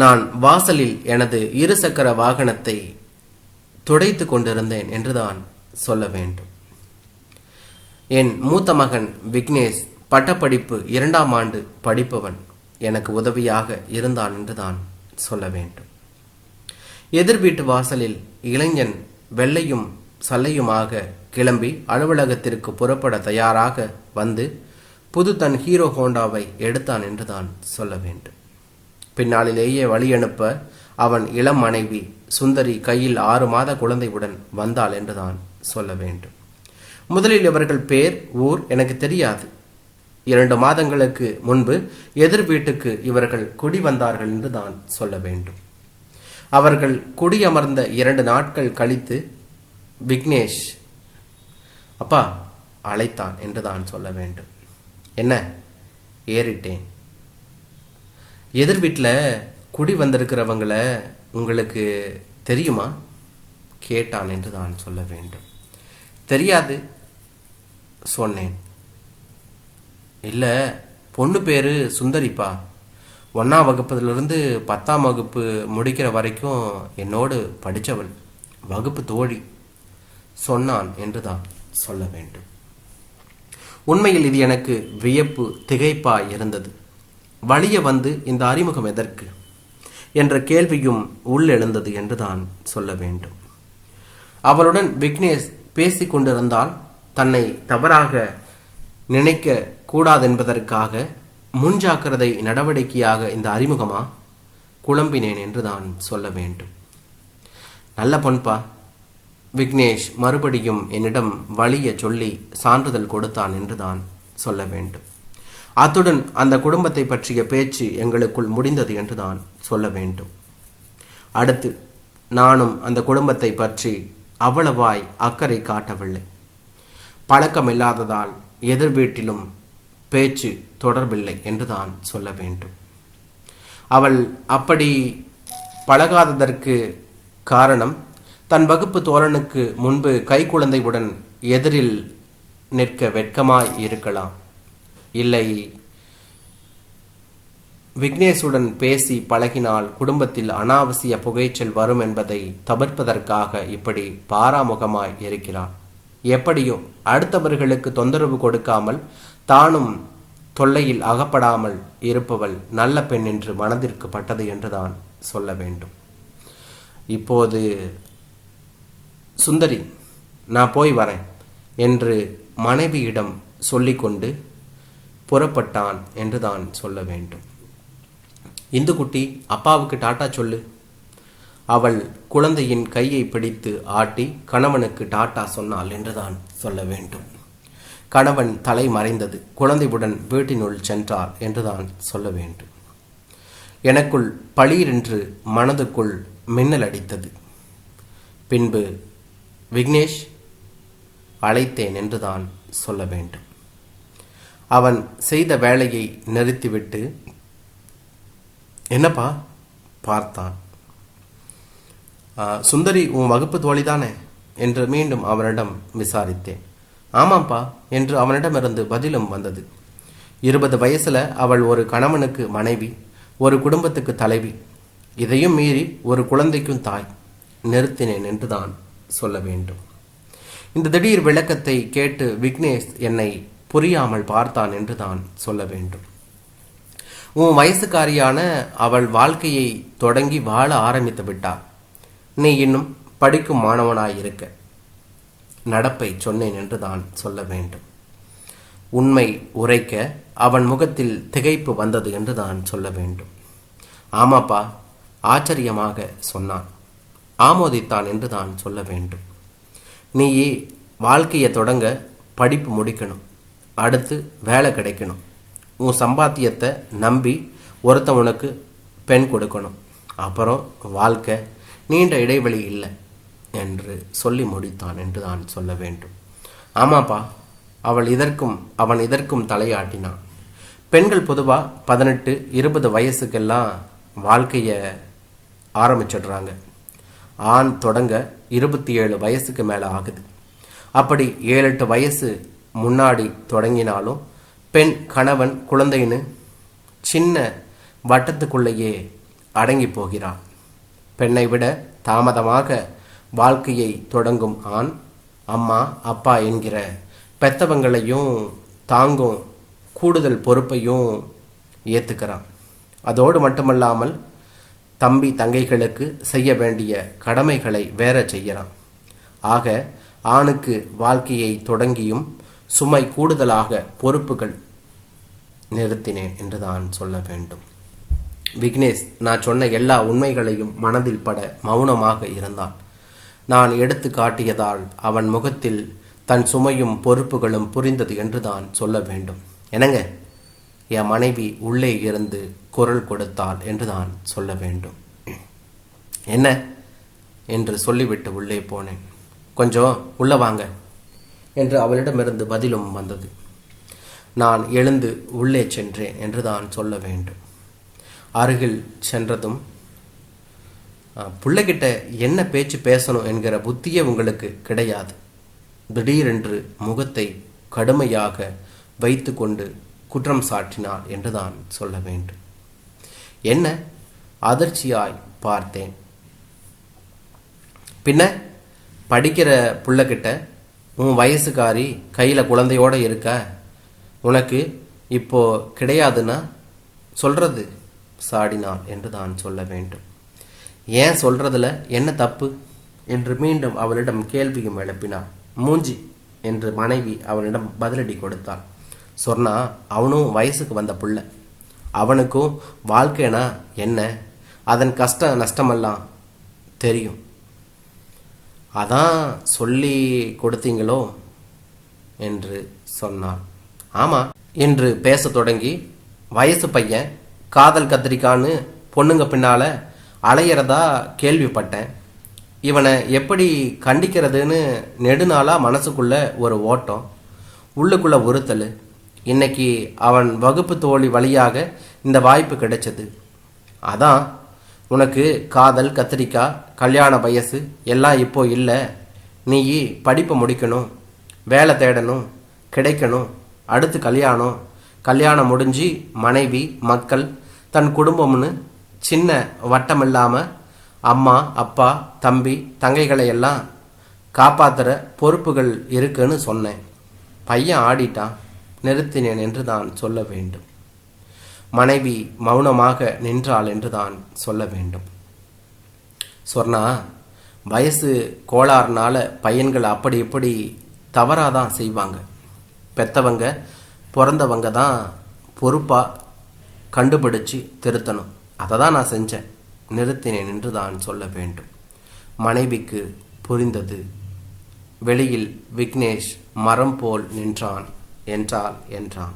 நான் வாசலில் எனது இருசக்கர வாகனத்தை துடைத்து கொண்டிருந்தேன் என்றுதான் சொல்ல வேண்டும். என் மூத்த மகன் விக்னேஷ் பட்டப்படிப்பு இரண்டாம் ஆண்டு படிப்பவன். எனக்கு உதவியாக இருந்தான் என்றுதான் சொல்ல வேண்டும். எதிர் வீட்டு வாசலில் இளைஞன் வெள்ளையும் சல்லையுமாக கிளம்பி அலுவலகத்திற்கு புறப்பட தயாராக வந்து புது தன் ஹீரோ ஹோண்டாவை எடுத்தான் என்றுதான் சொல்ல வேண்டும். பின்னாளிலேயே வழி அனுப்ப அவன் இளம் மனைவி சுந்தரி கையில் ஆறு மாத குழந்தையுடன் வந்தாள் என்றுதான் சொல்ல வேண்டும். முதலில் இவர்கள் பேர் ஊர் எனக்கு தெரியாது. இரண்டு மாதங்களுக்கு முன்பு எதிர் வீட்டுக்கு இவர்கள் குடி வந்தார்கள் என்று தான் சொல்ல வேண்டும். அவர்கள் குடியமர்ந்த இரண்டு நாட்கள் கழித்து விக்னேஷ் அப்பா அழைத்தான் என்று தான் சொல்ல வேண்டும். என்ன? ஏறிட்டேன். எதிர் வீட்டில் குடி வந்திருக்கிறவங்கள உங்களுக்கு தெரியுமா? கேட்டான் என்று தான் சொல்ல வேண்டும். தெரியாது சொன்னேன். இல்லை பொண்ணு பேர் சுந்தரிப்பா. ஒன்றாம் வகுப்புலேருந்து பத்தாம் வகுப்பு முடிக்கிற வரைக்கும் என்னோடு படித்தவள் வகுப்பு தோழி சொன்னான் என்று தான் சொல்ல வேண்டும். உண்மையில் இது எனக்கு வியப்பு திகைப்பாய் இருந்தது. வழிய வந்து இந்த அறிமுகம் எதற்கு? என்ற கேள்வியும் உள்ளெழுந்தது என்று தான் சொல்ல வேண்டும். அவளுடன் விக்னேஷ் பேசி கொண்டிருந்தால் தன்னை தவறாக நினைக்க கூடாதென்பதற்காக முன்ஜாக்கிரதை நடவடிக்கையாக இந்த அறிமுகமா? குழம்பினேன் என்று தான் சொல்ல வேண்டும். நல்ல பொன்பா விக்னேஷ் மறுபடியும் என்னிடம் வழிய சொல்லி சான்றிதழ் கொடுத்தான் என்று தான் சொல்ல வேண்டும். அத்துடன் அந்த குடும்பத்தை பற்றிய பேச்சு எங்களுக்குள் முடிந்தது என்று தான் சொல்ல வேண்டும். அடுத்து நானும் அந்த குடும்பத்தை பற்றி அவ்வளவாய் அக்கறை காட்டவில்லை. பழக்கம் இல்லாததால் எதிர் வீட்டிலும் பேச்சு தொடர்பில்லை என்று தான் சொல்ல வேண்டும். அவள் அப்படி பழகாததற்கு காரணம் தன் வகுப்பு தோழனுக்கு முன்பு கைக்குழந்தையுடன் எதிரில் நிற்க வெட்கமாய் இருக்கலாம். இல்லை. விக்னேஷுடன் பேசி பழகினால் குடும்பத்தில் அனாவசிய புகைச்சல் வரும் என்பதை தவிர்ப்பதற்காக இப்படி பாராமுகமாய் இருக்கிறான் எப்படியோ அடுத்தவர்களுக்கு தொந்தரவு கொடுக்காமல் தானும் தொல்லையில் அகப்படாமல் இருப்பவள் நல்ல பெண் என்று மனதிற்கு பட்டது என்றுதான் சொல்ல வேண்டும். இப்போது சுந்தரி நான் போய் வரேன் என்று மனைவியிடம் சொல்லிக்கொண்டு புறப்பட்டான் என்று தான் சொல்ல வேண்டும். இந்துக்குட்டி அப்பாவுக்கு டாட்டா சொல்லு. அவள் குழந்தையின் கையை பிடித்து ஆட்டி கணவனுக்கு டாட்டா சொன்னாள் என்றுதான் சொல்ல வேண்டும். கணவன் தலை மறைந்தது. குழந்தையுடன் வீட்டினுள் சென்றார் என்றுதான் சொல்ல வேண்டும். எனக்குள் பளீரென்று மனதுக்குள் மின்னல் அடித்தது. பின்பு விக்னேஷ் அழைத்தேன் என்றுதான் சொல்ல வேண்டும். அவன் செய்த வேலையை நிறுத்திவிட்டு என்னப்பா பார்த்தான். சுந்தரி உன் வகுப்பு தோழிதானே என்று மீண்டும் அவனிடம் விசாரித்தேன். ஆமாம்ப்பா என்று அவனிடமிருந்து பதிலும் வந்தது. இருபது வயசுல அவள் ஒரு கணவனுக்கு மனைவி ஒரு குடும்பத்துக்கு தலைவி. இதையும் மீறி ஒரு குழந்தைக்கும் தாய். நிறுத்தினேன் என்றுதான் சொல்ல வேண்டும். இந்த திடீர் விளக்கத்தை கேட்டு விக்னேஷ் என்னை புரியாமல் பார்த்தான் என்று தான் சொல்ல வேண்டும். உன் வயசுக்காரியான அவள் வாழ்க்கையை தொடங்கி வாழ ஆரம்பித்து விட்டாள். நீ இன்னும் படிக்கும் மாணவனாயிருக்க நடப்பை சொன்னேன் என்று தான் சொல்ல வேண்டும். உண்மை உரைக்க அவன் முகத்தில் திகைப்பு வந்தது என்று தான் சொல்ல வேண்டும். ஆமாப்பா ஆச்சரியமாக சொன்னான். ஆமோதித்தான் என்று தான் சொல்ல வேண்டும். நீயே வாழ்க்கையை தொடங்க படிப்பு முடிக்கணும். அடுத்து வேலை கிடைக்கணும். உன் சம்பாத்தியத்தை நம்பி ஒருத்தவனுக்கு பெண் கொடுக்கணும். அப்புறம் வாழ்க்கை நீண்ட இடைவெளி இல்லை என்று சொல்லி முடித்தான் என்று தான் சொல்ல வேண்டும். ஆமாப்பா அவள் இதற்கும் அவன் இதற்கும் தலையாட்டினான். பெண்கள் பொதுவாக பதினெட்டு இருபது வயசுக்கெல்லாம் வாழ்க்கையை ஆரம்பிச்சிடுறாங்க. ஆண் தொடங்க இருபத்தி ஏழு வயசுக்கு மேலே ஆகுது. அப்படி ஏழு எட்டு வயசு முன்னாடி தொடங்கினாலும் பெண் கணவன் குழந்தைன்னு சின்ன வட்டத்துக்குள்ளேயே அடங்கி போகிறான். பெண்ணை விட தாமதமாக வாழ்க்கையை தொடங்கும் ஆண் அம்மா அப்பா என்கிற பெத்தவங்களையும் தாங்கும் கூடுதல் பொறுப்பையும் ஏற்றுக்கிறான் அதோடு மட்டுமல்லாமல் தம்பி தங்கைகளுக்கு செய்ய வேண்டிய கடமைகளை வேற செய்கிறான் ஆக ஆணுக்கு வாழ்க்கையை தொடங்கியும் சுமை கூடுதலாக பொறுப்புகள் நிறுத்தினேன் என்று தான் சொல்ல வேண்டும். விக்னேஷ் நான் சொன்ன எல்லா உண்மைகளையும் மனதில் பட மௌனமாக இருந்தான். நான் எடுத்து காட்டியதால் அவன் முகத்தில் தன் சுமையும் பொறுப்புகளும் புரிந்தது என்று தான் சொல்ல வேண்டும். என்னங்க? என் மனைவி உள்ளே இருந்து குரல் கொடுத்தாள் என்று தான் சொல்ல வேண்டும். என்ன? என்று சொல்லிவிட்டு உள்ளே போனேன். கொஞ்சம் உள்ளே வாங்க. என்று அவளிடமிருந்து பதிலும் வந்தது. நான் எழுந்து உள்ளே சென்றேன் என்று தான் சொல்ல வேண்டும். அருகில் சென்றதும் பிள்ளைகிட்ட என்ன பேச்சு பேசணும் என்கிற புத்தியே உங்களுக்கு கிடையாது. திடீரென்று முகத்தை கடுமையாக வைத்துக்கொண்டு குற்றம் சாட்டினாள் என்று தான் சொல்ல வேண்டும். என்ன? அதிர்ச்சியாய் பார்த்தேன். பின்ன? படிக்கிற பிள்ளைகிட்ட உன் வயசுக்காரி கையில் குழந்தையோட இருக்க? உனக்கு இப்போ கிடையாதுன்னா சொல்கிறது சாடினாள் என்று தான் சொல்ல வேண்டும். ஏன் சொல்றதுல என்ன தப்பு? என்று மீண்டும் அவளிடம் கேள்வியும் எழுப்பினாள். மூஞ்சி என்று மனைவி அவனிடம் பதிலடி கொடுத்தாள். சொன்னா அவனும் வயசுக்கு வந்த புள்ள. அவனுக்கும் வாழ்க்கைனா என்ன? அதன் கஷ்ட நஷ்டமெல்லாம் தெரியும். அதான் சொல்லி கொடுத்தீங்களோ? என்று சொன்னார் ஆமாம் என்று பேசத் தொடங்கி வயசு பையன் காதல் கத்திரிக்கான்னு பொண்ணுங்க பின்னால அலையிறதா கேள்விப்பட்டேன். இவனை எப்படி கண்டிக்கிறதுன்னு நெடுநாளாக மனசுக்குள்ள ஒரு ஓட்டம் உள்ளுக்குள்ள உறுத்தல். இன்னைக்கு அவன் வகுப்பு தோழி வழியாக இந்த வாய்ப்பு கிடைச்சது. அதான் உனக்கு காதல் கத்திரிக்காய் கல்யாண வயசு எல்லாம் இப்போ இல்லை. நீ படிப்பை முடிக்கணும் வேலை தேடணும் கிடைக்கணும் அடுத்து கல்யாணம். கல்யாணம் முடிஞ்சு மனைவி மக்கள் தன் குடும்பம்னு சின்ன வட்டம் இல்லாமல் அம்மா அப்பா தம்பி தங்கைகளை எல்லாம் காப்பாற்றுற பொறுப்புகள் இருக்குன்னு சொன்னேன். பையன் ஆடிட்டான். நிறுத்தினேன் என்று நான் சொல்ல வேண்டும். மனைவி மௌனமாக நின்றாள் என்று தான் சொல்ல வேண்டும். சொன்னா வயசு கோளாறுனால பையன்கள் அப்படி இப்படி தவறாதான் செய்வாங்க. பெத்தவங்க பிறந்தவங்க தான் பொறுப்பாக கண்டுபிடிச்சு திருத்தணும். அதை தான் நான் செஞ்சேன். நிறுத்தினேன் என்று தான் சொல்ல வேண்டும். மனைவிக்கு புரிந்தது. வெளியில் விக்னேஷ் மரம் போல் நின்றான் என்றால் என்றான்.